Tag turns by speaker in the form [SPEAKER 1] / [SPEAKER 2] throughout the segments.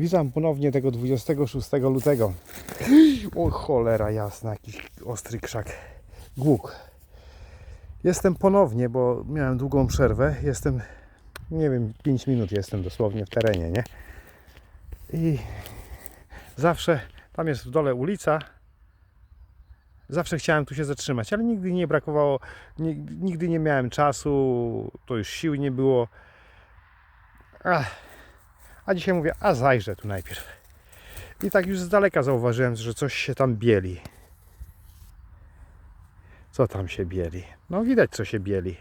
[SPEAKER 1] Witam ponownie tego 26 lutego. O cholera jasna, jakiś ostry krzak. Głuk. Jestem ponownie, bo miałem długą przerwę. Jestem, nie wiem, 5 minut jestem dosłownie w terenie, nie? I zawsze, tam jest w dole ulica. Zawsze chciałem tu się zatrzymać, ale nigdy nie brakowało, ni- nigdy nie miałem czasu, to już sił nie było. Ach. A dzisiaj mówię, a zajrzę tu najpierw. I tak już z daleka zauważyłem, że coś się tam bieli. Co tam się bieli? No widać co się bieli.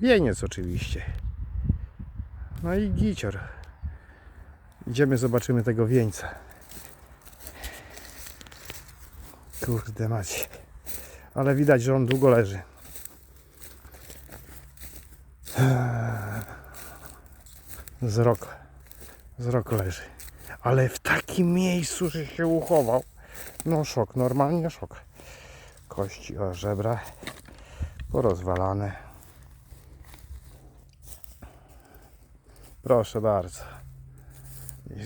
[SPEAKER 1] Wieniec oczywiście. No i gicior. Idziemy, zobaczymy tego wieńca. Kurde macie. Ale widać, że on długo leży. Z rok. Z rok leży. Ale w takim miejscu, że się uchował. No szok, normalnie szok. Kości o żebra porozwalane. Proszę bardzo.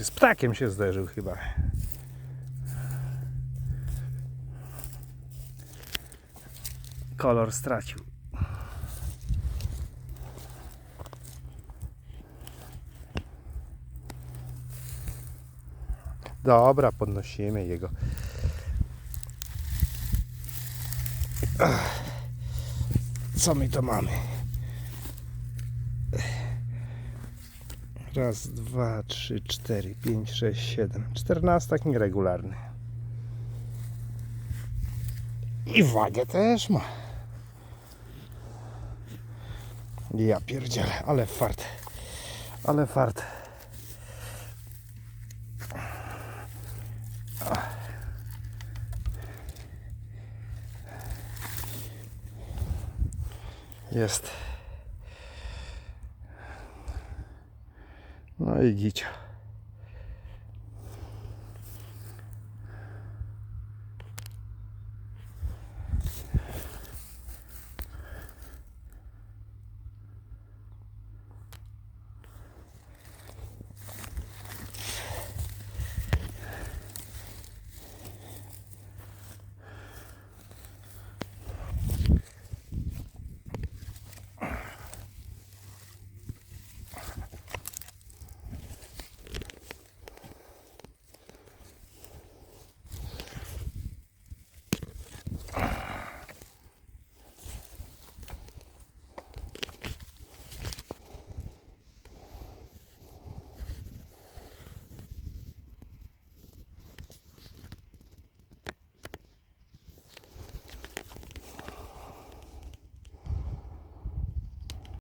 [SPEAKER 1] Z ptakiem się zderzył chyba. Kolor stracił. Dobra, podnosimy jego. Co my to mamy? Raz, dwa, trzy, cztery, pięć, sześć, siedem. Czternastak nieregularny. I wagę też ma. Ja pierdzielę, ale fart. Ale fart. Jest. No i gicia.